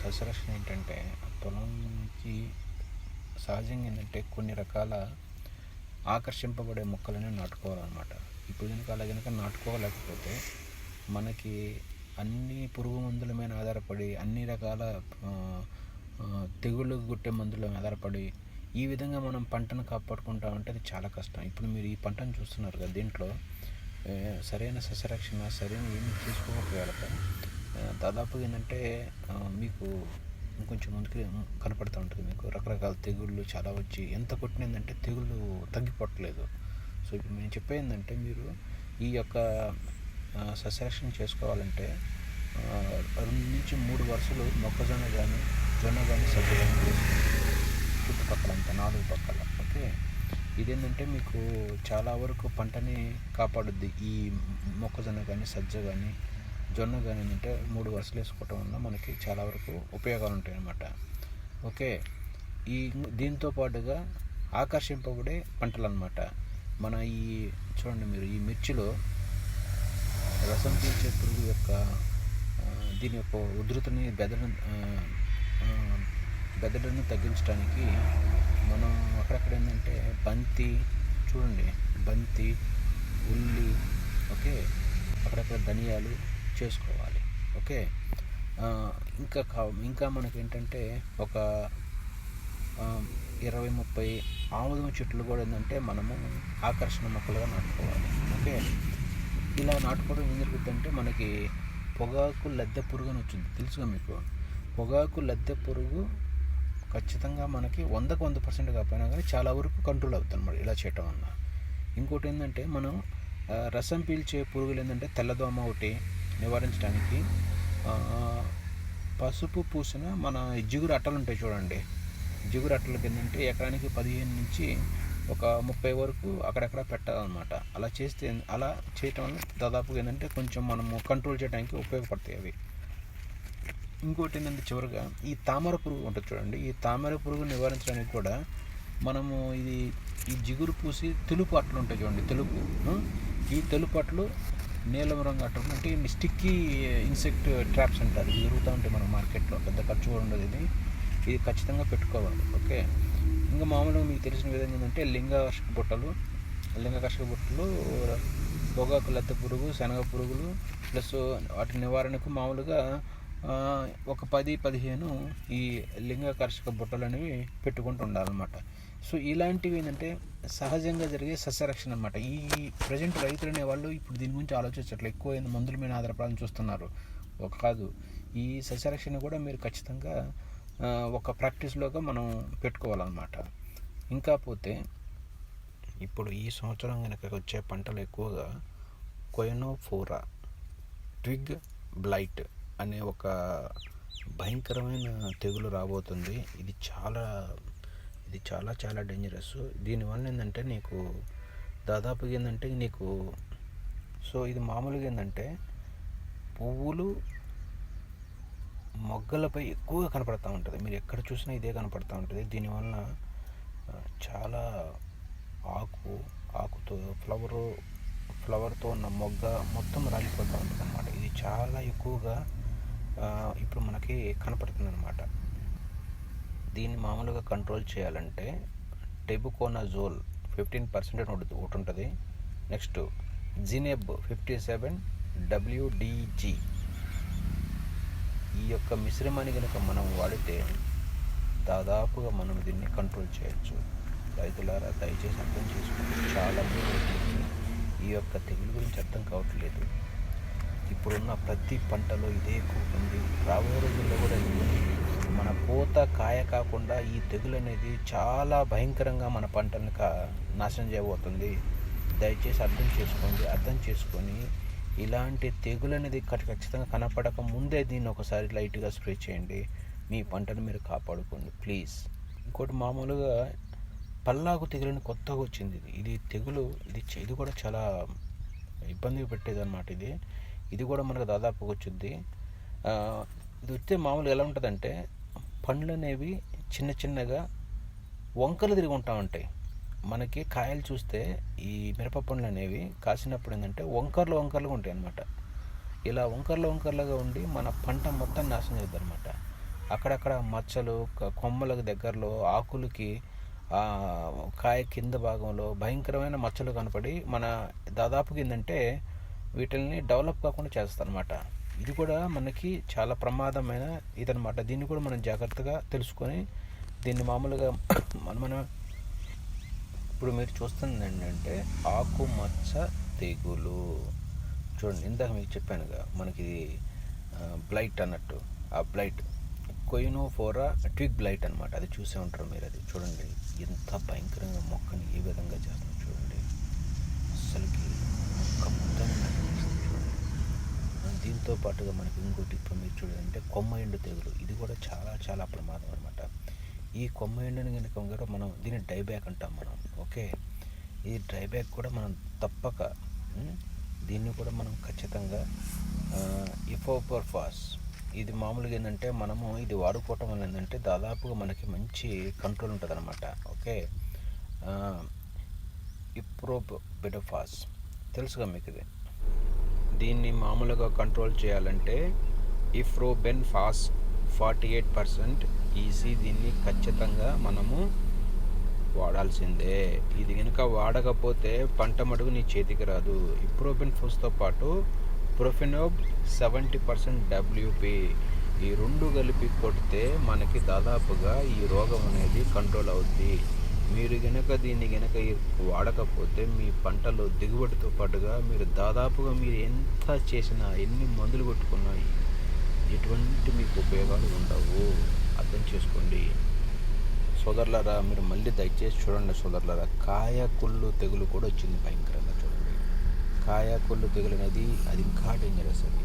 సస్యరక్షణ ఏంటంటే పొలంకి సహజంగా ఏంటంటే కొన్ని రకాల ఆకర్షింపబడే మొక్కలనే నాటుకోవాలన్నమాట. ఇప్పుడు కనుక అలా కనుక నాటుకోలేకపోతే మనకి అన్ని పురుగు మందుల మీద ఆధారపడి అన్ని రకాల తెగుళ్ళు గుట్టే మందుల మీద ఆధారపడి ఈ విధంగా మనం పంటను కాపాడుకుంటా ఉంటే అది చాలా కష్టం. ఇప్పుడు మీరు ఈ పంటను చూస్తున్నారు కదా దీంట్లో సరైన సస్యరక్షణ సరైన ఏమి తీసుకోకపోయాక దాదాపు ఏంటంటే మీకు ఇంకొంచెం ముందుకు కనపడుతూ ఉంటుంది మీకు. రకరకాల తెగుళ్ళు చాలా వచ్చి ఎంత కొట్టిందంటే తెగుళ్ళు తగ్గిపోవట్లేదు. సో ఇప్పుడు నేను చెప్పేందంటే మీరు ఈ యొక్క సస్యరక్షణ చేసుకోవాలంటే రెండు నుంచి మూడు వరుసలు మొక్కజొన్న కానీ జొన్న కానీ సజ్జ చుట్టుపక్కల అంతా నాలుగు పక్కల ఓకే? ఇదేంటంటే మీకు చాలా వరకు పంటని కాపాడుద్ది ఈ మొక్కజొన్న కానీ సజ్జ కానీ జొన్న కానీ ఏంటంటే మూడు వరుసలు వేసుకోవటం వల్ల మనకి చాలా వరకు ఉపయోగాలు ఉంటాయి అన్నమాట ఓకే ఈ దీంతో పాటుగా ఆకర్షింపబడే పంటలు అన్నమాట మన ఈ చూడండి మీరు ఈ మిర్చిలో రసం తీర్చే పురుగు యొక్క దీని యొక్క ఉధృతిని బెదడం ఆ, బెదడను తగ్గించడానికి మనం అక్కడక్కడ ఏంటంటే బంతి చూడండి బంతి ఉల్లి ఓకే అక్కడక్కడ ధనియాలు చేసుకోవాలి. ఓకే? ఇంకా కా ఇంకా మనకి ఏంటంటే ఒక ఇరవై ముప్పై ఆముదం చెట్లు కూడా ఏంటంటే మనము ఆకర్షణ మొక్కలుగా నాటుకోవాలి. ఓకే? ఇలా నాటుకోవడం ఏం జరుగుతుందంటే మనకి పొగాకు లద్దె పురుగు అని వచ్చింది. తెలుసుగా మీకు? పొగాకు లద్దె పురుగు ఖచ్చితంగా మనకి వందకు వంద పర్సెంట్ కాకపోయినా కానీ చాలా వరకు కంట్రోల్ అవుతుంది అన్నమాట ఇలా చేయటం వల్ల. ఇంకోటి ఏంటంటే మనం రసం పీల్చే పురుగులు ఏంటంటే తెల్లదోమ ఒకటి నివారించడానికి పసుపు పూసిన మన జిగురు అట్టలు ఉంటాయి చూడండి. జిగురు అట్టలకి ఏంటంటే ఎకరానికి పదిహేను నుంచి ఒక ముప్పై వరకు అక్కడక్కడ పెట్టాలన్నమాట. అలా చేస్తే అలా చేయటం వల్ల దాదాపుగా ఏంటంటే కొంచెం మనము కంట్రోల్ చేయడానికి ఉపయోగపడతాయి అవి. ఇంకోటి ఏంటంటే చివరిగా ఈ తామర పురుగు ఉంటుంది చూడండి. ఈ తామర పురుగు నివారించడానికి కూడా మనము ఇది ఈ జిగురు పూసి తెలుపు అట్లు ఉంటాయి చూడండి. తెలుపు ఈ తెలుపు అట్లు నీలం రంగు అటువంటి అంటే స్టిక్కీ ఇన్సెక్ట్ ట్రాప్స్ అంటారు. ఇది దొరుకుతూ ఉంటాయి మన మార్కెట్లో పెద్ద ఖర్చు కూడా ఉండదు ఇది. ఇది ఖచ్చితంగా పెట్టుకోవాలి. ఓకే? ఇంకా మామూలుగా మీకు తెలిసిన విధంగా ఏంటంటే లింగాకర్షక బుట్టలు లింగాకర్షక బుట్టలు పొగాకు లత్త పురుగు శనగ పురుగులు ప్లస్ వాటి నివారణకు మామూలుగా ఒక పది పదిహేను ఈ లింగాకర్షక బుట్టలు అనేవి పెట్టుకుంటూ ఉండాలన్నమాట. సో ఇలాంటివి ఏంటంటే సహజంగా జరిగే సస్యరక్షణ అనమాట ఈ ప్రజెంట్ రైతులు అనేవాళ్ళు ఇప్పుడు దీని గురించి ఆలోచించట్లేదు ఎక్కువ ఏంది మందుల మీద ఆధారపడాలని చూస్తున్నారు. ఒక కాదు. ఈ సస్యరక్షణ కూడా మీరు ఖచ్చితంగా ఒక ప్రాక్టీస్లోగా మనం పెట్టుకోవాలన్నమాట. ఇంకా పోతే ఇప్పుడు ఈ సంవత్సరం కనుక వచ్చే పంటలు ఎక్కువగా కొయనోఫోరా ట్విగ్ బ్లైట్ అనే ఒక భయంకరమైన తెగులు రాబోతుంది. ఇది చాలా ఇది చాలా చాలా డేంజరస్ దీనివల్ల ఏంటంటే నీకు దాదాపుగా ఏంటంటే నీకు సో ఇది మామూలుగా ఏంటంటే పువ్వులు మొగ్గలపై ఎక్కువగా కనపడతా ఉంటుంది. మీరు ఎక్కడ చూసినా ఇదే కనపడతా ఉంటుంది. దీనివల్ల చాలా ఆకు ఆకుతో ఫ్లవరు ఫ్లవర్తో ఉన్న మొగ్గ మొత్తం రాలిపోతూ ఉంటుంది అనమాట ఇది చాలా ఎక్కువగా ఇప్పుడు మనకి కనపడుతుంది అనమాట దీన్ని మామూలుగా కంట్రోల్ చేయాలంటే టెబుకోనాజోల్ ఫిఫ్టీన్ పర్సెంట్ ఒకటి ఉంటుంది. Next zineb fifty seven WDG ఈ యొక్క మిశ్రమాన్ని కనుక మనం వాడితే దాదాపుగా మనం దీన్ని కంట్రోల్ చేయొచ్చు. రైతులారా దయచేసి అర్థం చేసుకోండి. చాలా ఈ యొక్క తెగులు గురించి అర్థం కావట్లేదు. ఇప్పుడున్న ప్రతి పంటలో ఇదే ఎక్కువ ఉంది. రాబోయే రోజుల్లో కూడా ఇది ఉంది. పూత కాయ కాకుండా ఈ తెగులు అనేది చాలా భయంకరంగా మన పంటను కా నాశనం చేయబోతుంది. దయచేసి అర్థం చేసుకోండి అర్థం చేసుకొని ఇలాంటి తెగులు అనేది ఖచ్చితంగా కనపడక ముందే దీన్ని ఒకసారి లైట్గా స్ప్రే చేయండి. మీ పంటను మీరు కాపాడుకోండి ప్లీజ్. ఇంకోటి మామూలుగా పల్లాకు తెగులని కొత్తగా వచ్చింది ఇది. ఇది తెగులు ఇది ఇది కూడా చాలా ఇబ్బంది పెట్టేది అనమాట ఇది. ఇది కూడా మనకు దాదాపుగా వచ్చింది. ఇది వస్తే మామూలుగా ఎలా ఉంటుందంటే పండ్లు అనేవి చిన్న చిన్నగా వంకలు తిరిగి ఉంటా ఉంటాయి. మనకి కాయలు చూస్తే ఈ మిరప పండ్లు అనేవి కాసినప్పుడు ఏంటంటే వంకర్లు వంకర్లుగా ఉంటాయి అన్నమాట. ఇలా వంకర్లు వంకర్లుగా ఉండి మన పంట మొత్తం నాశనం చేద్దాం అనమాట అక్కడక్కడ మచ్చలు కొమ్మలకు దగ్గరలో ఆకులకి కాయ కింద భాగంలో భయంకరమైన మచ్చలు కనపడి మన దాదాపుగా ఏంటంటే వీటిల్ని డెవలప్ కాకుండా చేస్తారనమాట ఇది కూడా మనకి చాలా ప్రమాదమైన ఇదనమాట దీన్ని కూడా మనం జాగ్రత్తగా తెలుసుకొని దీన్ని మామూలుగా మనం మనం ఇప్పుడు మీరు చూస్తుంది ఏంటంటే ఆకుమచ్చ తెగులు. చూడండి ఇందాక మీకు చెప్పానుగా మనకి బ్లైట్ అన్నట్టు. ఆ బ్లైట్ కొయినోఫోరా ట్విక్ బ్లైట్ అనమాట అది చూసే ఉంటారు మీరు అది. చూడండి ఎంత భయంకరంగా మొక్కని ఏ విధంగా చేస్తాం చూడండి. అసలుకి మొక్క మొత్తం దీంతో పాటుగా మనకి ఇంకోటి ఇప్పుడు మీరు చూడండి అంటే కొమ్మ ఎండు తెగులు. ఇది కూడా చాలా చాలా ప్రమాదం అనమాట ఈ కొమ్మ ఎండుని కనుక కూడా మనం దీన్ని డైబ్యాక్ అంటాం మనం ఓకే? ఈ డ్రైబ్యాక్ కూడా మనం తప్పక దీన్ని కూడా మనం ఖచ్చితంగా ఇఫోపర్ఫాస్. ఇది మామూలుగా ఏంటంటే మనము ఇది వాడుకోవటం వల్ల ఏంటంటే దాదాపుగా మనకి మంచి కంట్రోల్ ఉంటుంది అనమాట ఓకే? ఇప్రోప్ బెడోఫాస్ తెలుసుగా మీకు ఇది? దీన్ని మామూలుగా కంట్రోల్ చేయాలంటే ఇఫ్రోబెన్ ఫాస్ ఫార్టీ ఎయిట్ పర్సెంట్ ఈసీ దీన్ని ఖచ్చితంగా మనము వాడాల్సిందే. ఇది కనుక వాడకపోతే పంట మడుగు నీ చేతికి రాదు. ఇప్రోబెన్ ఫోస్తో పాటు ప్రొఫినోబ్ సెవెంటీ పర్సెంట్ డబ్ల్యూపి ఈ రెండు కలిపి కొడితే మనకి దాదాపుగా ఈ రోగం అనేది కంట్రోల్ అవుద్ది. మీరు గనక దీన్ని గనక వాడకపోతే మీ పంటలో దిగుబడితో పాటుగా మీరు దాదాపుగా మీరు ఎంత చేసినా ఎన్ని మందులు కొట్టుకున్నా ఎటువంటి మీకు ఉపయోగాలు ఉండవు. అర్థం చేసుకోండి. సోదరులరా మీరు మళ్ళీ దయచేసి చూడండి సోదరులరా కాయ కుళ్ళు తెగులు కూడా వచ్చింది భయంకరంగా చూడండి. కాయ కుళ్ళు తెగులు అనేది అది ఇంకా డేంజరస్ అది.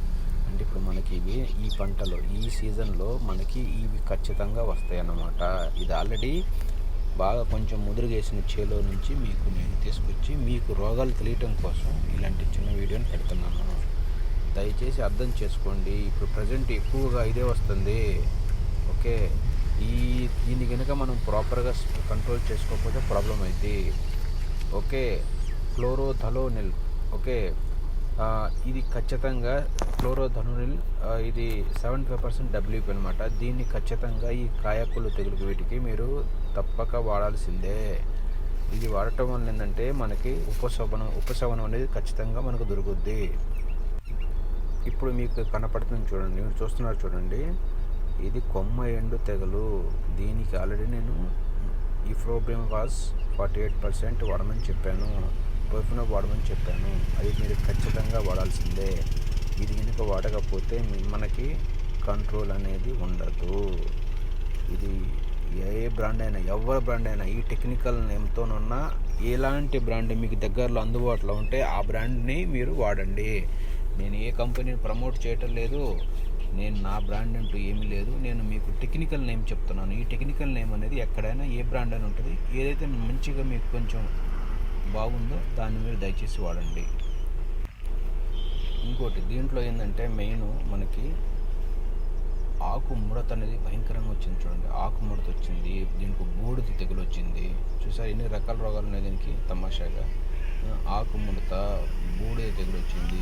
అంటే ఇప్పుడు మనకి ఇవి ఈ పంటలో ఈ సీజన్లో మనకి ఇవి ఖచ్చితంగా వస్తాయి అన్నమాట ఇది ఆల్రెడీ బాగా కొంచెం ముదురుగేసిన చేలో నుంచి మీకు నేను తీసుకొచ్చి మీకు రోగాలు తెలియటం కోసం ఇలాంటి చిన్న వీడియోని పెడుతున్నాను. దయచేసి అర్థం చేసుకోండి. ఇప్పుడు ప్రజెంట్ ఎక్కువగా ఇదే వస్తుంది. ఓకే? ఈ దీన్ని కనుక మనం ప్రాపర్గా కంట్రోల్ చేసుకోకపోతే ప్రాబ్లం అవుతుంది ఓకే? క్లోరోథలోనిల్. ఓకే? ఇది ఖచ్చితంగా క్లోరోధనునిల్ ఇది సెవెంటీ ఫైవ్ పర్సెంట్ డబ్ల్యూపీ అనమాట దీన్ని ఖచ్చితంగా ఈ కాయకులు తెగులు వీటికి మీరు తప్పక వాడాల్సిందే. ఇది వాడటం వల్ల ఏంటంటే మనకి ఉపశమనం ఉపశమనం అనేది ఖచ్చితంగా మనకు దొరుకుద్ది. ఇప్పుడు మీకు కనపడుతుంది చూడండి మీరు చూస్తున్నారు చూడండి. ఇది కొమ్మ ఎండు తెగలు. దీనికి ఆల్రెడీ నేను ఈ ఫ్రోబ్రిమ్ వాస్ ఫార్టీ ఎయిట్ పర్సెంట్ వాడమని చెప్పాను. పర్ఫ్యూమ్ వాడమని చెప్పాను. అది మీరు ఖచ్చితంగా వాడాల్సిందే. ఇది కనుక వాడకపోతే మనకి కంట్రోల్ అనేది ఉండదు. ఇది ఏ బ్రాండ్ అయినా ఎవరి బ్రాండ్ అయినా ఈ టెక్నికల్ నేమ్తోనున్న ఎలాంటి బ్రాండ్ మీకు దగ్గరలో అందుబాటులో ఉంటే ఆ బ్రాండ్ని మీరు వాడండి. నేను ఏ కంపెనీని ప్రమోట్ చేయటం లేదు నేను నా బ్రాండ్ అంటూ ఏమీ లేదు నేను మీకు టెక్నికల్ నేమ్ చెప్తున్నాను. ఈ టెక్నికల్ నేమ్ అనేది ఎక్కడైనా ఏ బ్రాండ్ అని ఉంటుంది. ఏదైతే మంచిగా మీకు కొంచెం బాగుందో దాన్ని మీరు దయచేసి వాడండి. ఇంకోటి దీంట్లో ఏంటంటే మెయిన్ మనకి ఆకు ముడత అనేది భయంకరంగా వచ్చింది చూడండి. ఆకు ముడత వచ్చింది దీనికి బూడిద తెగులు వచ్చింది చూసారు ఎన్ని రకాల రోగాలు ఉన్నాయి దీనికి? తమాషాగా. ఆకు ముడత బూడిద తెగులు వచ్చింది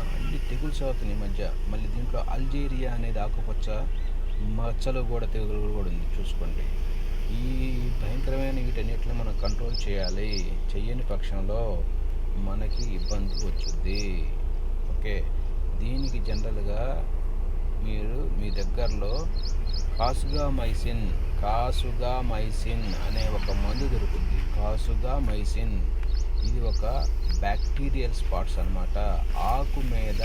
అన్ని తెగులు అవుతుంది ఈ మధ్య. మళ్ళీ దీంట్లో అల్జీరియా అనేది ఆకుపచ్చ మచ్చలు కూడా తెగులు కూడా ఉంది. చూసుకోండి. ఈ భయంకరమైన వీటన్నిటిని మనం కంట్రోల్ చేయాలి. చెయ్యని పక్షంలో మనకి ఇబ్బంది వచ్చుద్ది. ఓకే. దీనికి జనరల్గా మీరు మీ దగ్గరలో కాసుగా మైసిన్ కాసుగా మైసిన్ అనే ఒక మందు దొరుకుతుంది. కాసుగా మైసిన్ ఇది ఒక బ్యాక్టీరియల్ స్పాట్స్ అన్నమాట. ఆకు మీద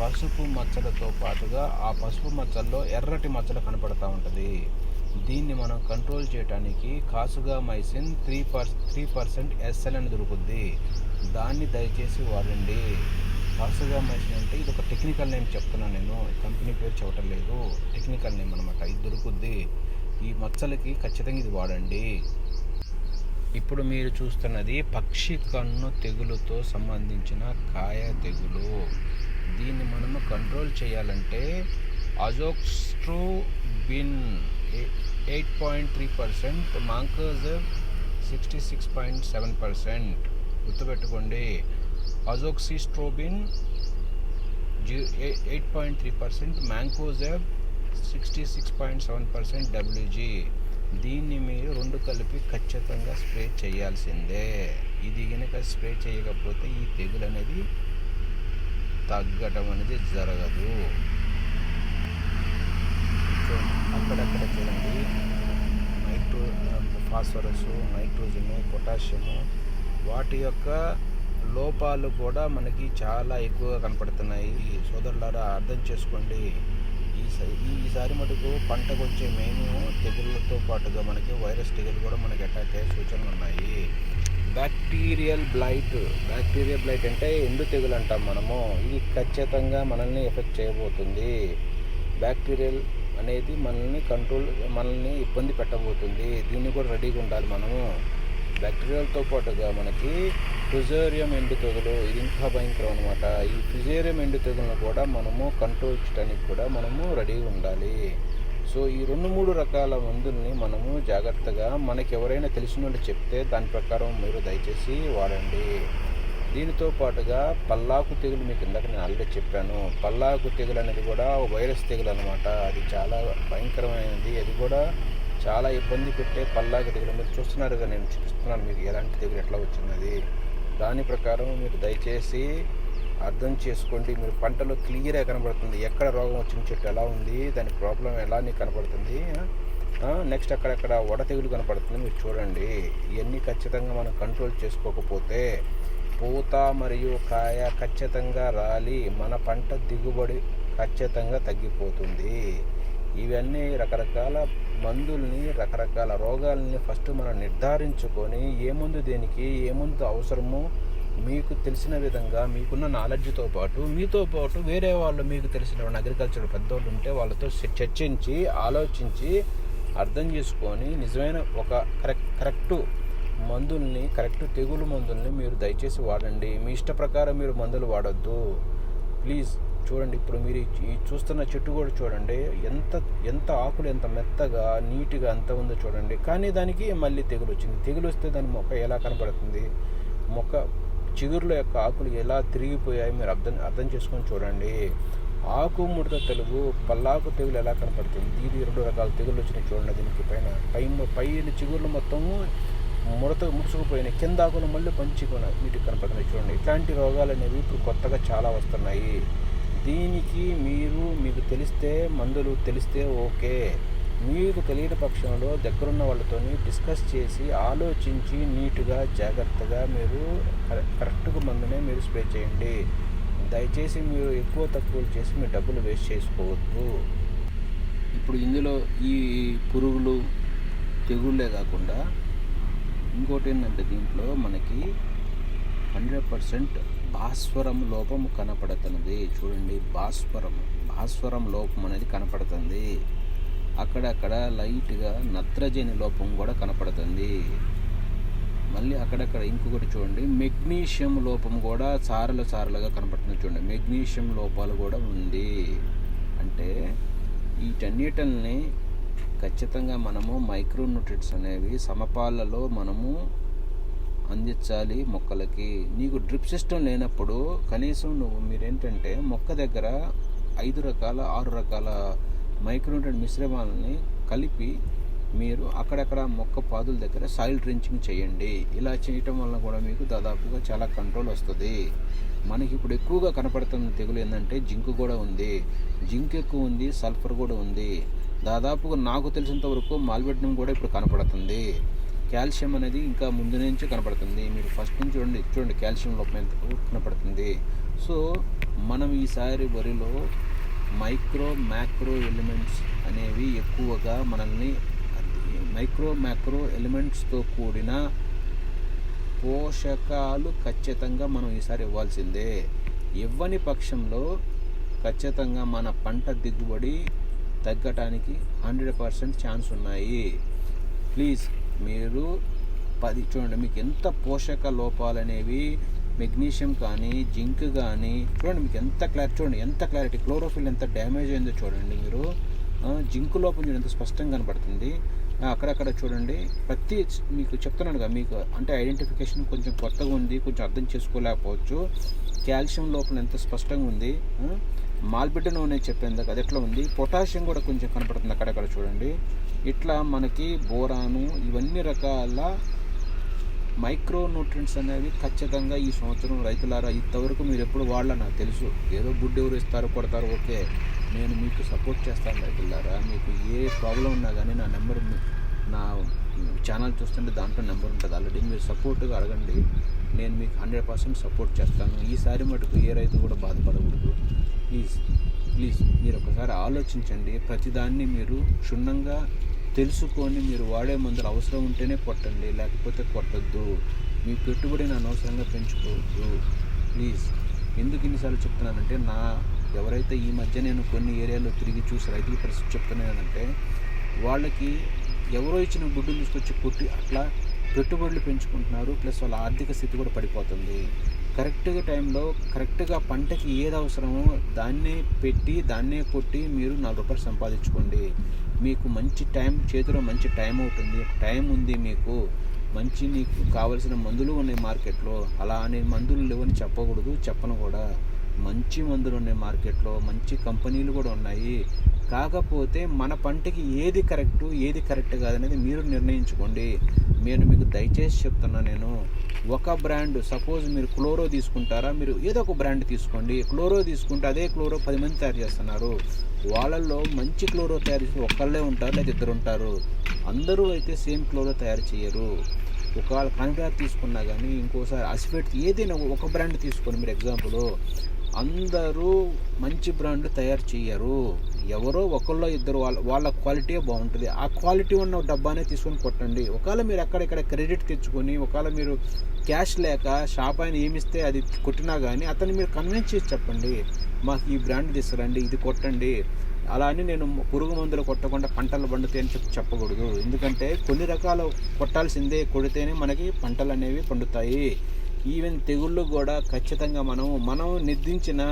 పసుపు మచ్చలతో పాటుగా ఆ పసుపు మచ్చల్లో ఎర్రటి మచ్చలు కనపడతా ఉంటుంది. దీన్ని మనం కంట్రోల్ చేయడానికి kasugamycin three per three percent SL అని దొరుకుద్ది. దాన్ని దయచేసి వాడండి. కాసుగా మెషిన్ అంటే ఇది ఒక టెక్నికల్ నేమ్ చెప్తున్నాను నేను. కంపెనీ పేరు చెప్పటం లేదు. టెక్నికల్ నేమ్ అనమాట ఇది దొరుకుద్ది. ఈ మచ్చలకి ఖచ్చితంగా ఇది వాడండి. ఇప్పుడు మీరు చూస్తున్నది పక్షి కన్ను తెగులుతో సంబంధించిన కాయ తెగులు. దీన్ని మనము కంట్రోల్ చేయాలంటే azoxystrobin eight point three percent mancozeb sixty six point seven percent గుర్తుపెట్టుకోండి. Azoxystrobin G eight point three percent mancozeb sixty six point seven percent WG. దీన్ని మీరు రెండు కలిపి ఖచ్చితంగా స్ప్రే చేయాల్సిందే. ఇది కనుక స్ప్రే చేయకపోతే ఈ తెగులు అనేది తగ్గటం అనేది జరగదు. అక్కడక్కడ చూడండి. నైట్రో ఫాస్ఫరస్ నైట్రోజన్ పొటాషియము వాటి యొక్క లోపాలు కూడా మనకి చాలా ఎక్కువగా కనపడుతున్నాయి. సోదరులారా అర్థం చేసుకోండి. ఈ ఈసారి మటుకు పంటకు వచ్చే మెయిన్ తెగుళ్ళతో పాటుగా మనకి వైరస్ తెగులు కూడా మనకి అటాక్ అయ్యే సూచనలు ఉన్నాయి. బ్యాక్టీరియల్ బ్లైట్ బ్యాక్టీరియల్ బ్లైట్ అంటే ఎండు తెగులు అంటాం మనము. ఇది ఖచ్చితంగా మనల్ని ఎఫెక్ట్ చేయబోతుంది. బ్యాక్టీరియల్ అనేది మనల్ని కంట్రోల్ మనల్ని ఇబ్బంది పెట్టబోతుంది. దీన్ని కూడా రెడీగా ఉండాలి మనము. బ్యాక్టీరియాలతో పాటుగా మనకి ఫిజేరియం ఎండు తెగులు ఇది ఇంకా భయంకరం అనమాట ఈ ఫిజేరియం ఎండు తెగులను కూడా మనము కంట్రోల్ చేయడానికి కూడా మనము రెడీగా ఉండాలి. సో ఈ రెండు మూడు రకాల మందుల్ని మనము జాగ్రత్తగా మనకి ఎవరైనా తెలిసిన వాళ్ళు చెప్తే దాని ప్రకారం మీరు దయచేసి వాడండి. దీనితో పాటుగా పల్లాకు తెగులు మీకు ఇందాక నేను ఆల్రెడీ చెప్పాను. పల్లాకు తెగులు అనేది కూడా వైరస్ తెగులు అనమాట అది చాలా భయంకరమైనది. అది కూడా చాలా ఇబ్బంది పెట్టే పల్లాకి తెగులు మీరు చూస్తున్నారుగా నేను చూపిస్తున్నాను మీకు ఎలాంటి తెగులు ఎట్లా వచ్చినది దాని ప్రకారం మీరు దయచేసి అర్థం చేసుకోండి. మీరు పంటలో క్లియర్గా కనబడుతుంది. ఎక్కడ రోగం వచ్చిన చెట్టు ఎలా ఉంది దాని ప్రాబ్లం ఎలా కనబడుతుంది నెక్స్ట్ అక్కడక్కడ వడ తెగులు కనపడుతుంది మీరు చూడండి. ఇవన్నీ ఖచ్చితంగా మనం కంట్రోల్ చేసుకోకపోతే పూత మరియు కాయ ఖచ్చితంగా రాలి మన పంట దిగుబడి ఖచ్చితంగా తగ్గిపోతుంది. ఇవన్నీ రకరకాల మందుల్ని రకరకాల రోగాల్ని ఫస్ట్ మనం నిర్ధారించుకొని ఏ మందు దేనికి ఏ మందు అవసరమో మీకు తెలిసిన విధంగా మీకున్న నాలెడ్జ్తో పాటు మీతో పాటు వేరే వాళ్ళు మీకు తెలిసిన అగ్రికల్చర్ పెద్దోళ్ళు ఉంటే వాళ్ళతో చర్చించి ఆలోచించి అర్థం చేసుకొని నిజమైన ఒక కరెక్ట్ కరెక్టు మందుల్ని కరెక్ట్ తెగులు మందుల్ని మీరు దయచేసి వాడండి. మీ ఇష్ట ప్రకారం మీరు మందులు వాడొద్దు. ప్లీజ్ చూడండి ఇప్పుడు మీరు చూస్తున్న చెట్టు కూడా చూడండి ఎంత ఎంత ఆకులు ఎంత మెత్తగా నీట్గా అంత ఉందో చూడండి. కానీ దానికి మళ్ళీ తెగులు వచ్చింది. తెగులు వస్తే దాని మొక్క ఎలా కనపడుతుంది మొక్క చిగురుల యొక్క ఆకులు ఎలా తిరిగిపోయాయి మీరు అర్థం అర్థం చేసుకొని చూడండి. ఆకు ముడత తెలుగు పల్లాకు తెగులు ఎలా కనపడుతుంది? ఇది రెండు రకాల తెగులు వచ్చినాయి చూడండి దీనికి పైన. పై పైన చిగుర్లు మొత్తము ముడత ముడుచుకుపోయినాయి. కింద ఆకులు మళ్ళీ పంచుకొని వీటికి కనపడుతున్నాయి చూడండి. ఇట్లాంటి రోగాలు అనేవి ఇప్పుడు కొత్తగా చాలా వస్తున్నాయి. దీనికి మీరు మీకు తెలిస్తే మందులు తెలిస్తే ఓకే. మీకు తెలియని పక్షంలో దగ్గరున్న వాళ్ళతో డిస్కస్ చేసి ఆలోచించి నీట్గా జాగ్రత్తగా మీరు కరె- కరెక్ట్గా మందునే మీరు స్ప్రే చేయండి. దయచేసి మీరు ఎక్కువ తక్కువలు చేసి మీ డబ్బులు వేస్ట్ చేసుకోవద్దు. ఇప్పుడు ఇందులో ఈ పురుగులు తెగుళ్ళే కాకుండా ఇంకోటి ఏంటంటే దీంట్లో మనకి హండ్రెడ్ పర్సెంట్ భాస్వరం లోపం కనపడుతున్నది చూడండి భాస్వరం భాస్వరం లోపం అనేది కనపడుతుంది. అక్కడక్కడ లైట్గా నత్రజని లోపం కూడా కనపడుతుంది. మళ్ళీ అక్కడక్కడ ఇంకొకటి చూడండి. మెగ్నీషియం లోపం కూడా చారలు చారలుగా కనపడుతుంది చూడండి. మెగ్నీషియం లోపాలు కూడా ఉంది. అంటే వీటన్నిటిని ఖచ్చితంగా మనము మైక్రోన్యూట్రిట్స్ అనేవి సమపాలలో మనము అందించాలి మొక్కలకి. నీకు డ్రిప్ సిస్టమ్ లేనప్పుడు కనీసం నువ్వు మీరేంటంటే మొక్క దగ్గర ఐదు రకాల ఆరు రకాల మైక్రోన్యూట్రెంట్ మిశ్రమాలని కలిపి మీరు అక్కడక్కడ మొక్క పాదుల దగ్గర సాయిల్ డ్రించింగ్ చేయండి. ఇలా చేయటం వల్ల కూడా మీకు దాదాపుగా చాలా కంట్రోల్ వస్తుంది. మనకి ఇప్పుడు ఎక్కువగా కనపడుతున్న తెగులు ఏంటంటే జింక్ కూడా ఉంది. జింక్ ఎక్కువ ఉంది సల్ఫర్ కూడా ఉంది. దాదాపుగా నాకు తెలిసినంత వరకు మాల్బెడ్నం కూడా ఇప్పుడు కనపడుతుంది. కాల్షియం అనేది ఇంకా ముందు నుంచి కనపడుతుంది. మీరు ఫస్ట్ నుంచి చూడండి. చూడండి కాల్షియం లోపం ఎంత కనపడుతుంది. సో మనం ఈసారి వరిలో మైక్రో మ్యాక్రో ఎలిమెంట్స్ అనేవి ఎక్కువగా మనల్ని మైక్రో మ్యాక్రో ఎలిమెంట్స్తో కూడిన పోషకాలు ఖచ్చితంగా మనం ఈసారి ఇవ్వాల్సిందే. ఇవ్వని పక్షంలో ఖచ్చితంగా మన పంట దిగుబడి తగ్గటానికి హండ్రెడ్ పర్సెంట్ ఛాన్స్ ఉన్నాయి. ప్లీజ్ మీరు పది చూడండి మీకు ఎంత పోషక లోపాలు అనేవి మెగ్నీషియం కానీ జింక్ కానీ చూడండి మీకు ఎంత క్లారిటీ చూడండి ఎంత క్లారిటీ క్లోరోఫిల్ ఎంత డ్యామేజ్ అయిందో చూడండి మీరు. జింక్ లోపం చూడండి ఎంత స్పష్టంగా కనబడుతుంది. అక్కడక్కడ చూడండి ప్రతి మీకు చెప్తున్నాను కదా మీకు అంటే ఐడెంటిఫికేషన్ కొంచెం కొత్తగా ఉంది కొంచెం అర్థం చేసుకోలేకపోవచ్చు. కాల్షియం లోపల ఎంత స్పష్టంగా ఉంది మాల్బిడ్డ నూనె చెప్పాను అది ఎట్లా ఉంది? పొటాషియం కూడా కొంచెం కనపడుతుంది అక్కడక్కడ చూడండి. ఇట్లా మనకి బోరాను ఇవన్నీ రకాల మైక్రో న్యూట్రియంట్స్ అనేవి ఖచ్చితంగా ఈ సంవత్సరం రైతులారా ఇంతవరకు మీరు ఎప్పుడు వాళ్ళ నాకు తెలుసు. ఏదో గుడ్డు ఎవరు ఇస్తారు కొడతారు ఓకే. నేను మీకు సపోర్ట్ చేస్తాను రైతులారా. మీకు ఏ ప్రాబ్లం ఉన్నా కానీ నా నెంబర్ నా ఛానల్ చూస్తుంటే దాంట్లో నెంబర్ ఉంటుంది. ఆల్రెడీ మీరు సపోర్ట్గా అడగండి. నేను మీకు హండ్రెడ్ పర్సెంట్ సపోర్ట్ చేస్తాను. ఈసారి మటుకు ఏ రైతు కూడా బాధపడకూడదు. ప్లీజ్ ప్లీజ్ మీరు ఒకసారి ఆలోచించండి. ప్రతిదాన్ని మీరు క్షుణ్ణంగా తెలుసుకొని మీరు వాడే మందులు అవసరం ఉంటేనే కొట్టండి లేకపోతే కొట్టద్దు. మీ పెట్టుబడిని అనవసరంగా పెంచుకోవద్దు. ప్లీజ్ ఎందుకు ఇన్నిసార్లు చెప్తున్నానంటే నా ఎవరైతే ఈ మధ్య నేను కొన్ని ఏరియాలో తిరిగి చూసి రైతుల పరిస్థితి చెప్తున్నానంటే వాళ్ళకి ఎవరో ఇచ్చిన గుడ్డులు తీసుకొచ్చి కొట్టి అట్లా పెట్టుబడులు పెంచుకుంటున్నారు ప్లస్ వాళ్ళ ఆర్థిక స్థితి కూడా పడిపోతుంది. కరెక్ట్గా టైంలో కరెక్ట్గా పంటకి ఏది అవసరమో దాన్నే పెట్టి దాన్నే కొట్టి మీరు నాలుగు రూపాయలు సంపాదించుకోండి. మీకు మంచి టైం చేతిలో మంచి టైం అవుతుంది టైం ఉంది మీకు. మంచి నీకు కావలసిన మందులు ఉన్నాయి మార్కెట్లో. అలా అనే మందులు లేవని చెప్పకూడదు చెప్పను కూడా. మంచి మందులు ఉన్నాయి మార్కెట్లో మంచి కంపెనీలు కూడా ఉన్నాయి. కాకపోతే మన పంటకి ఏది కరెక్ట్ ఏది కరెక్ట్ కాదనేది మీరు నిర్ణయించుకోండి. నేను మీకు దయచేసి చెప్తున్నా నేను ఒక బ్రాండ్ సపోజ్ మీరు క్లోరో తీసుకుంటారా మీరు ఏదో ఒక బ్రాండ్ తీసుకోండి. క్లోరో తీసుకుంటే అదే క్లోరో పది మంది తయారు చేస్తున్నారు. వాళ్ళల్లో మంచి క్లోరో తయారు చేసి ఒక్కళ్ళే ఉంటారు లేదా ఇద్దరు ఉంటారు. అందరూ అయితే సేమ్ క్లోరో తయారు చేయరు. ఒకవేళ కన్ఫ్లార్ తీసుకున్నా కానీ ఇంకోసారి అసిఫెట్ ఏదైనా ఒక బ్రాండ్ తీసుకొని మీరు ఎగ్జాంపుల్ అందరూ మంచి బ్రాండ్ తయారు చేయరు ఎవరో ఒకళ్ళో ఇద్దరు వాళ్ళ వాళ్ళ క్వాలిటీ బాగుంటుంది. ఆ క్వాలిటీ ఉన్న డబ్బానే తీసుకొని కొట్టండి. ఒకవేళ మీరు అక్కడెక్కడ క్రెడిట్ తెచ్చుకొని ఒకవేళ మీరు క్యాష్ లేక షాప్ ఆయన ఏమిస్తే అది కొట్టినా కానీ అతన్ని మీరు కన్విన్స్ చేసి చెప్పండి. మాకు ఈ బ్రాండ్ తీసుకురండి ఇది కొట్టండి. అలా అని నేను పురుగు మందులు కొట్టకుండా పంటలు పండుతాయి అని చెప్పి చెప్పకూడదు. ఎందుకంటే కొన్ని రకాల కొట్టాల్సిందే కొడితేనే మనకి పంటలు అనేవి పండుతాయి. ఈవెన్ తెగుళ్ళు కూడా ఖచ్చితంగా మనం మనం నిర్దించిన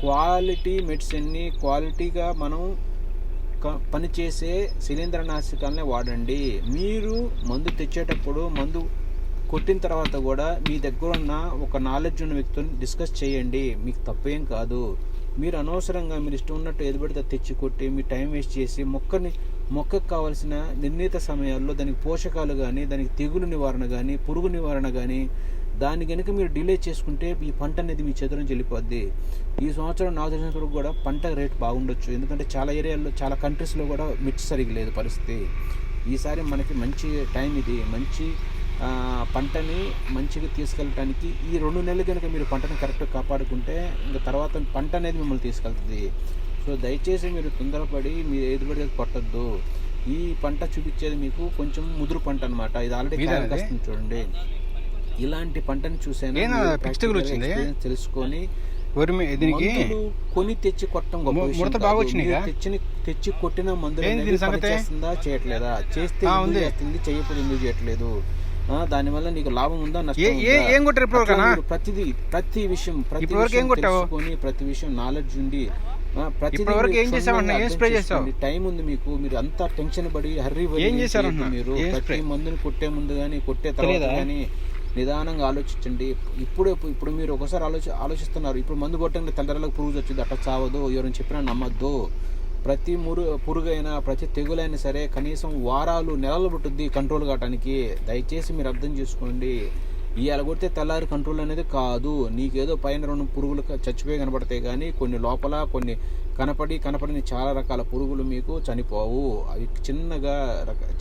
క్వాలిటీ మెడిసిన్ని క్వాలిటీగా మనం పనిచేసే శిలీంద్రనాశకాలనే వాడండి. మీరు మందు తెచ్చేటప్పుడు మందు కొట్టిన తర్వాత కూడా మీ దగ్గర ఉన్న ఒక నాలెడ్జ్ ఉన్న వ్యక్తిని డిస్కస్ చేయండి. మీకు తప్పేం కాదు. మీరు అనవసరంగా మీరు ఇష్టం ఉన్నట్టు ఏది పడితే తెచ్చి కొట్టి మీ టైం వేస్ట్ చేసి మొక్కని మొక్కకు కావాల్సిన నిర్ణీత సమయాల్లో దానికి పోషకాలు కానీ దానికి తెగులు నివారణ కానీ పురుగు నివారణ కానీ దాన్ని కనుక మీరు డిలే చేసుకుంటే ఈ పంట అనేది మీ చేతుల నుంచి వెళ్ళిపోద్ది. ఈ సంవత్సరం నాకు తెలిసినంత వరకు కూడా పంట రేట్ బాగుండొచ్చు. ఎందుకంటే చాలా ఏరియాల్లో చాలా కంట్రీస్లో కూడా మిర్చి సరిగ్గా లేదు పరిస్థితి. ఈసారి మనకి మంచి టైం ఇది. మంచి పంటని మంచిగా తీసుకెళ్ళటానికి ఈ రెండు నెలలు కనుక మీరు పంటను కరెక్ట్గా కాపాడుకుంటే ఇంకా తర్వాత పంట అనేది మిమ్మల్ని తీసుకెళ్తుంది. సో దయచేసి మీరు తొందరపడి మీరు ఏది పడితే కొట్టద్దు ఈ పంట చూపించేది మీకు కొంచెం ముదురు పంట అన్నమాట. ఇది ఆల్రెడీ? వస్తుంది చూడండి. ఇలాంటి పంటను చూసాను వచ్చింది? తెలుసుకొని దీనికి కొని తెచ్చి కొట్టడం గొప్ప ముడత. బాగా తెచ్చిన తెచ్చి కొట్టిన మందులు దీని చేయట్లేదా చేస్తే ఆ, ఎందుకు ఉంది. చేస్తుంది చేయకపోతే ఎందుకు చేయట్లేదు ఆ, దానివల్ల నీకు లాభం ఉందా నష్టం ఏ కొట్టారు ప్రతిదీ ప్రతి విషయం ప్రతి విషయం? తెలుసుకొని ప్రతి విషయం నాలెడ్జ్ ఉండి ఏం ఏం స్ప్రే చేసావు? చేసుకోండి. టైం ఉంది మీకు మీరు అంతా టెన్షన్ పడి హర్రీ ఏం చేశారు అన్న? మీరు ప్రతి? మందుని కొట్టే ముందు కానీ కొట్టే తర్వాత? కానీ నిదానంగా ఆలోచించండి. ఇప్పుడు ఇప్పుడు మీరు ఒకసారి ఆలోచి ఆలోచిస్తున్నారు. ఇప్పుడు మందు కొట్టండి తొందరలకు పురుగు వచ్చింది అట్లా చావదు ఎవరైనా చెప్పినా నమ్మద్దు. ప్రతి మురు పురుగైనా ప్రతి తెగులైనా సరే కనీసం వారాలు నెలలు పట్టుద్ది కంట్రోల్ కావడానికి దయచేసి మీరు అర్థం చేసుకోండి. ఇవాళ కొడితే తెల్లారి కంట్రోల్ అనేది కాదు. నీకేదో పైన రెండు పురుగులు చచ్చిపోయి కనపడతాయి కానీ కొన్ని లోపల కొన్ని కనపడి కనపడిన చాలా రకాల పురుగులు మీకు చనిపోవు. అవి చిన్నగా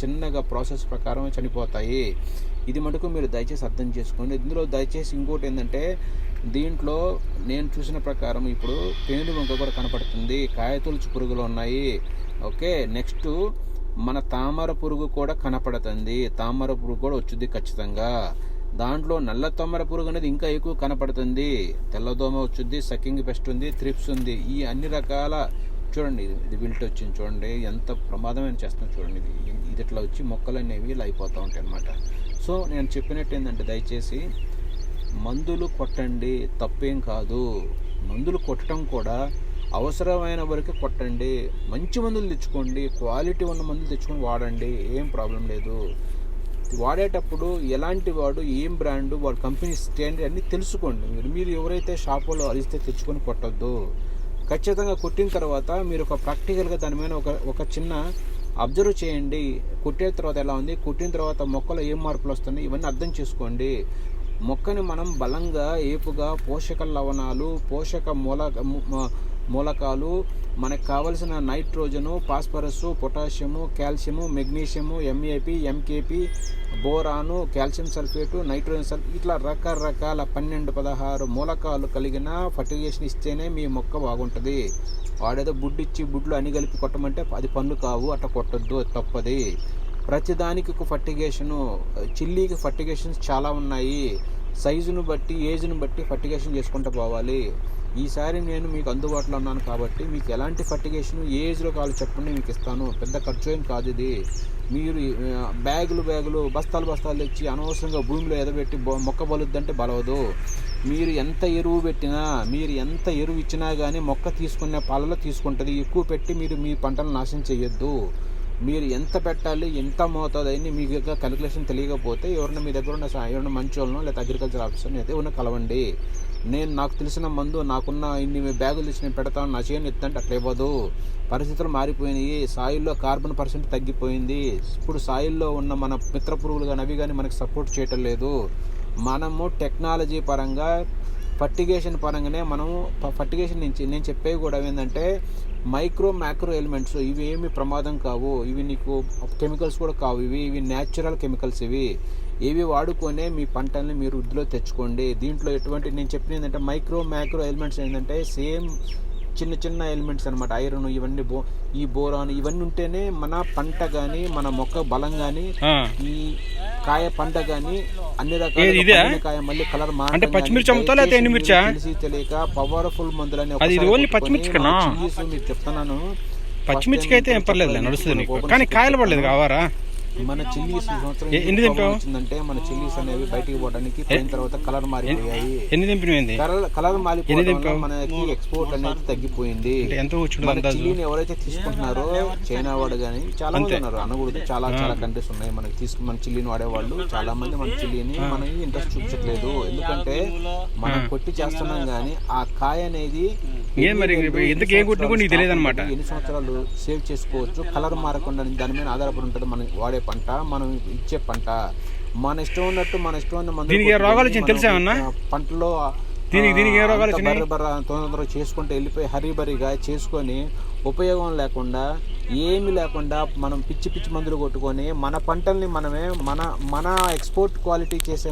చిన్నగా ప్రాసెస్ ప్రకారం చనిపోతాయి. ఇది మటుకు మీరు దయచేసి అర్థం చేసుకోండి. ఇందులో దయచేసి ఇంకోటి ఏంటంటే దీంట్లో నేను చూసిన ప్రకారం ఇప్పుడు పేను వంక కూడా కనపడుతుంది. కాయతొలుచు పురుగులు ఉన్నాయి. ఓకే నెక్స్ట్ మన తామర పురుగు కూడా కనపడుతుంది. తామర పురుగు కూడా వచ్చింది ఖచ్చితంగా. దాంట్లో నల్ల తామర పురుగు అనేది ఇంకా ఎక్కువ కనపడుతుంది. తెల్లదోమ వచ్చింది సకింగ్ పెస్ట్ ఉంది త్రిప్స్ ఉంది. ఈ అన్ని రకాల చూడండి ఇది ఇది విల్ట్ వచ్చింది చూడండి. ఎంత ప్రమాదమైన చేస్తుంది చూడండి. ఇది ఇది ఇట్లా వచ్చి మొక్కలు అనేవి ఇలా అయిపోతూ ఉంటాయి అన్నమాట సో నేను చెప్పినట్టు ఏంటంటే దయచేసి మందులు కొట్టండి తప్పేం కాదు. మందులు కొట్టడం కూడా అవసరమైన వరకు కొట్టండి. మంచి మందులు తెచ్చుకోండి క్వాలిటీ ఉన్న మందులు తెచ్చుకొని వాడండి ఏం ప్రాబ్లం లేదు. వాడేటప్పుడు ఎలాంటి వాడు ఏం బ్రాండు వాడు కంపెనీ స్టాండర్డ్ అన్ని తెలుసుకోండి. మీరు మీరు ఎవరైతే షాపులో అరిస్తే తెచ్చుకొని కొట్టద్దు. ఖచ్చితంగా కొట్టిన తర్వాత మీరు ఒక ప్రాక్టికల్గా దాని మీద ఒక ఒక చిన్న అబ్జర్వ్ చేయండి. కుట్టిన తర్వాత ఎలా ఉంది? కుట్టిన తర్వాత మొక్కలో ఏం మార్పులు వస్తున్నాయి? ఇవన్నీ అర్థం చేసుకోండి. మొక్కని మనం బలంగా ఏపుగా పోషక లవణాలు పోషక మూల మూలకాలు. మనకు కావలసిన nitrogen phosphorus potassium calcium magnesium MAP MKP boron calcium sulphate nitrogen sulphate ఇట్లా రకరకాల పన్నెండు పదహారు మూలకాలు కలిగిన ఫర్టిగేషన్ ఇస్తేనే మీ మొక్క బాగుంటుంది. వాడేదో బుడ్డిచ్చి బుడ్లు అని కలిపి కొట్టమంటే అది పనులు కావు అట్లా కొట్టద్దు అది తప్పది. ప్రతిదానికి ఒక ఫర్టిగేషను చిల్లీకి ఫర్టిగేషన్స్ చాలా ఉన్నాయి. సైజును బట్టి ఏజ్ను బట్టి ఫర్టిగేషన్ చేసుకుంటూ పోవాలి. ఈసారి నేను మీకు అందుబాటులో ఉన్నాను కాబట్టి మీకు ఎలాంటి ఫర్టిగేషన్ ఏ ఏజ్లో కావాలి చెప్పండి మీకు ఇస్తాను. పెద్ద ఖర్చు ఏం కాదు ఇది. మీరు బ్యాగులు బ్యాగులు బస్తాలు బస్తాలు తెచ్చి అనవసరంగా భూమిలో ఎదబెట్టి మొక్క బలుద్దంటే బలవదు. మీరు ఎంత ఎరువు పెట్టినా మీరు ఎంత ఎరువు ఇచ్చినా కానీ మొక్క తీసుకునే పాలలో తీసుకుంటుంది. ఎక్కువ పెట్టి మీరు మీ పంటను నాశనం చేయొద్దు. మీరు ఎంత పెట్టాలి ఎంత మోతాదు అని మీకు ఇంకా క్యాలిక్యులేషన్ తెలియకపోతే ఎవరైనా మీ దగ్గర ఉన్న ఎవరైనా మంచి వాళ్ళనో లేదా అగ్రికల్చర్ ఆఫీసర్ని అయితే ఉన్న కలవండి. నేను నాకు తెలిసిన మందు నాకున్న ఇన్ని బ్యాగులు తెచ్చి నేను పెడతాను నా చేయని ఎత్తంటే అట్లా ఇవ్వదు. పరిస్థితులు మారిపోయినాయి. సాయిల్లో కార్బన్ పర్సెంట్ తగ్గిపోయింది. ఇప్పుడు సాయిల్లో ఉన్న మన మిత్ర పురుగులు కానీ అవి కానీ మనకు సపోర్ట్ చేయటం లేదు. మనము టెక్నాలజీ పరంగా ఫర్టిగేషన్ పరంగానే మనము ఫర్టిగేషన్ నుంచి నేను చెప్పేవి కూడా ఏంటంటే మైక్రో మ్యాక్రో ఎలిమెంట్స్ ఇవి ఏమి ప్రమాదం కావు. ఇవి నీకు కెమికల్స్ కూడా కావు. ఇవి ఇవి న్యాచురల్ కెమికల్స్ ఇవి. ఇవి వాడుకొనే మీ పంటల్ని మీరు వృద్ధిలో తెచ్చుకోండి. దీంట్లో ఎటువంటి నేను చెప్పిన ఏంటంటే మైక్రో మ్యాక్రో ఎలిమెంట్స్ ఏంటంటే సేమ్ చిన్న చిన్న ఎలిమెంట్స్ అనమాట ఐరన్ ఇవన్నీ బో ఈ బోరాన్ ఇవన్నీ ఉంటేనే మన పంట కానీ మన మొక్క బలం కానీ. ఈ కాయ పంట కానీ అన్ని రకాల? కాయ మళ్ళీ కలర్ అంటే పచ్చిమిర్చి ఎండుమిర్చా? తెలిసి తెలియక పవర్ఫుల్ మందులని అది ఓన్లీ మీకు చెప్తున్నాను. పచ్చిమిర్చికి అయితే ఏం పర్లేదు నడుస్తుంది కానీ కాయలు పడలేదు కావారా? మన చిల్లీస్ ఎన్ని వచ్చిందంటే మన చిల్లీస్ అనేవి బయటికి పోవడానికి పోయిన తర్వాత కలర్ మారిపోయాయి. ఎన్ని దింపినవి కలర్ మారిపోవడం? మనకి ఎక్స్పోర్ట్ అనేది తగ్గిపోయింది. అంటే ఎంత చిల్లీని ఎవరైతే తీసుకుంటున్నారో చైనా వాడు కానీ చాలా మంది ఉన్నారు అనకూడదు. చాలా చాలా కంట్రీస్ ఉన్నాయి మనకి తీసుకు మన చిల్లీని వాడేవాళ్ళు చాలా మంది మన చిల్లీని మనకి ఇంట్రెస్ట్ చూపించట్లేదు. ఎందుకంటే మనం కొట్టి చేస్తున్నాం కానీ ఆ కాయ అనేది ఏం మరి ఎందుకు ఏం నీకు తెలియదు అనమాట ఎన్ని సంవత్సరాలు సేవ్ చేసుకోవచ్చు కలర్ మారకుండా దాని మీద ఆధారపడి ఉంటుంది మనం వాడే పంట మనం ఇచ్చే పంట. మన ఇష్టం ఉన్నట్టు మన ఇష్టం ఉన్న దీనికి రోగాలు మనం తెలుసా పంటలో దీనికి- దీనికి ఏ రోగాలు వచ్చినాయి? తొందరగా చేసుకుంటూ వెళ్ళిపోయి హరిబరిగా చేసుకొని ఉపయోగం లేకుండా ఏమి లేకుండా మనం పిచ్చి పిచ్చి మందులు కొట్టుకొని మన పంటల్ని మనమే మన మన ఎక్స్పోర్ట్ క్వాలిటీ చేసే